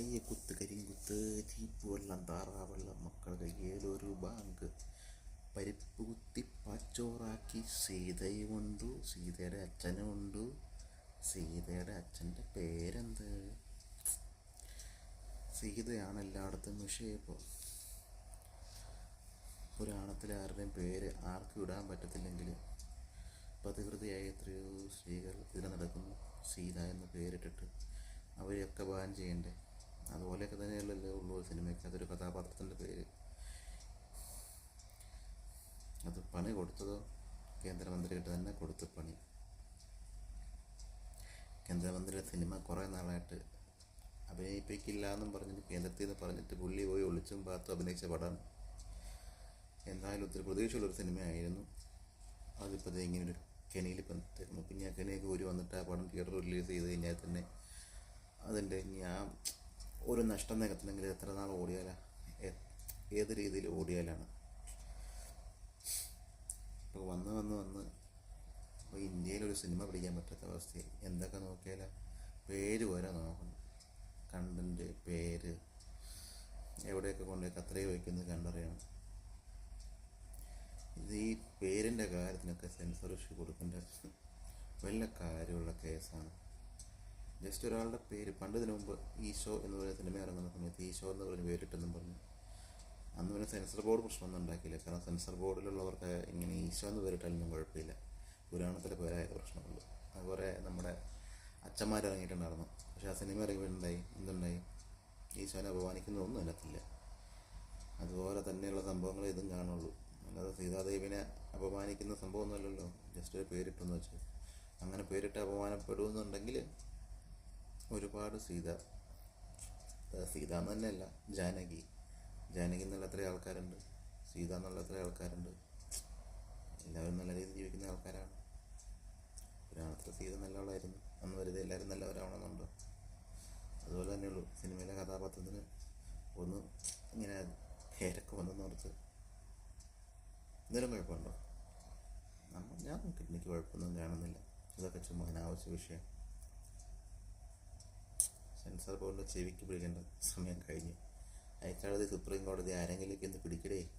കയ്യെ കുത്ത് കരിങ്കുത്ത് ചീപ്പ് വെള്ളം താറാവെള്ളം മക്കൾ കയ്യേലൊരു ബാങ്ക്. പരിപ്പ് കുത്തി പാച്ചോറാക്കി സീതയുമുണ്ട് സീതയുടെ അച്ഛനുമുണ്ട് സീതയുടെ അച്ഛന്റെ പേരെന്ത്? സീതയാണ് എല്ലായിടത്തും വിഷയം ഇപ്പോൾ. പുരാണത്തിലെ ആരുടെയും പേര് ആർക്കും ഇടാൻ പറ്റത്തില്ലെങ്കിൽ പ്രതികൃതിയായ എത്രയോ സ്ത്രീകൾ ഇവിടെ നടക്കുന്നു. സീത എന്ന് പേരിട്ടിട്ട് അവരെയൊക്കെ ബാൻ ചെയ്യണ്ടേ? അതുപോലെയൊക്കെ തന്നെയല്ലല്ലോ ഉള്ളൂ സിനിമയ്ക്ക് അതൊരു കഥാപാത്രത്തിന്റെ പേര്. അത് പണി കൊടുത്തതോ? കേന്ദ്രമന്ത്രിയായിട്ട് തന്നെ കൊടുത്ത പണി. കേന്ദ്രമന്ത്രിയുടെ സിനിമ കുറേ നാളായിട്ട് അഭിനയിപ്പിക്കില്ല എന്നും പറഞ്ഞിട്ട് കേന്ദ്രത്തിൽ നിന്ന് പറഞ്ഞിട്ട് പുള്ളി പോയി ഒളിച്ചും പാത്തും അഭിനയിച്ച പടം. എന്തായാലും ഒത്തിരി പ്രതീക്ഷയുള്ളൊരു സിനിമയായിരുന്നു. അതിപ്പോൾ ദേ ഇങ്ങനെ ഒരു കെണിയിൽ പിന്നെ ആ കെണിയൊക്കെ ഒരു വന്നിട്ട് ആ പടം തിയേറ്റർ റിലീസ് ചെയ്ത് കഴിഞ്ഞാൽ തന്നെ അതിന്റെ ഞാൻ ഒരു നഷ്ടം നികത്തണമെങ്കിൽ എത്ര നാൾ ഓടിയാലാ? ഏത് രീതിയിൽ ഓടിയാലാണ്? ഇപ്പോൾ വന്ന് വന്ന് വന്ന് ഇപ്പോൾ ഇന്ത്യയിൽ ഒരു സിനിമ പിടിക്കാൻ പറ്റാത്ത അവസ്ഥയിൽ എന്തൊക്കെ നോക്കിയാലാ? പേര് വരെ നോക്കണം. കണ്ടന്റ് പേര് എവിടെയൊക്കെ കൊണ്ടുപോയി കത്രയെ വയ്ക്കുന്നത് കണ്ടറിയണം. ഇത് ഈ പേരിന്റെ കാര്യത്തിനൊക്കെ സെൻസർഷിപ്പ് കൊടുക്കേണ്ട വല്ല കാര്യമുള്ള കേസാണ്. ജസ്റ്റ് ഒരാളുടെ പേര് പണ്ട് ഇതിനു മുമ്പ് ഈശോ എന്ന് പറയുന്ന സിനിമ ഇറങ്ങുന്ന സമയത്ത് ഈശോ എന്ന് പറഞ്ഞ് പേരിട്ടെന്നും പറഞ്ഞു. അന്ന് പിന്നെ സെൻസർ ബോർഡ് പ്രശ്നമൊന്നും ഉണ്ടാക്കിയില്ല. കാരണം സെൻസർ ബോർഡിലുള്ളവർക്ക് ഇങ്ങനെ ഈശോ എന്ന് പേരിട്ടാലൊന്നും കുഴപ്പമില്ല. പുരാണത്തിലെ പേരായ പ്രശ്നമുള്ളൂ. അതുപോലെ നമ്മുടെ അച്ഛന്മാർ ഇറങ്ങിയിട്ടുണ്ടായിരുന്നു. പക്ഷേ ആ സിനിമ ഇറങ്ങിയിട്ടുണ്ടായി എന്തുണ്ടായി? ഈശോനെ അപമാനിക്കുന്നതൊന്നും അതിനകത്തില്ല അതുപോലെ തന്നെയുള്ള സംഭവങ്ങൾ ഇതും കാണുള്ളൂ. അല്ലാതെ സീതാദേവിനെ അപമാനിക്കുന്ന സംഭവമൊന്നുമല്ലല്ലോ ജസ്റ്റ് ഒരു പേരിട്ടെന്ന് വെച്ച്. അങ്ങനെ പേരിട്ട് അപമാനപ്പെടുമെന്നുണ്ടെങ്കിൽ ഒരുപാട് സീത സീത എന്ന് തന്നെയല്ല ജാനകി. ജാനകി എന്നുള്ള അത്രയും ആൾക്കാരുണ്ട്. സീത എന്നുള്ള അത്രയും ആൾക്കാരുണ്ട്. എല്ലാവരും നല്ല രീതിയിൽ ജീവിക്കുന്ന ആൾക്കാരാണ്. പുരാണത്തിലെ സീത നല്ലവളായിരുന്നു. അന്ന് വെറുതെ എല്ലാവരും നല്ലവരാവണമെന്നുണ്ടോ. അതുപോലെ തന്നെയുള്ളൂ സിനിമയിലെ കഥാപാത്രത്തിന് ഒന്ന് ഇങ്ങനെ പേരൊക്കെ വന്നെന്നോർത്ത് എന്തെങ്കിലും കുഴപ്പമുണ്ടോ? നമ്മൾ ഞാൻ എനിക്ക് കുഴപ്പമൊന്നും കാണുന്നില്ല. ഇതൊക്കെ ചുമ്മാ അനാവശ്യ വിഷയം. സെൻസർ ബോർഡിന്റെ ചെവിക്ക് പിടിക്കേണ്ട സമയം കഴിഞ്ഞു. അയക്കാതെ സുപ്രീം കോടതി ആരെങ്കിലും ഒന്ന് പിടിക്കടേ.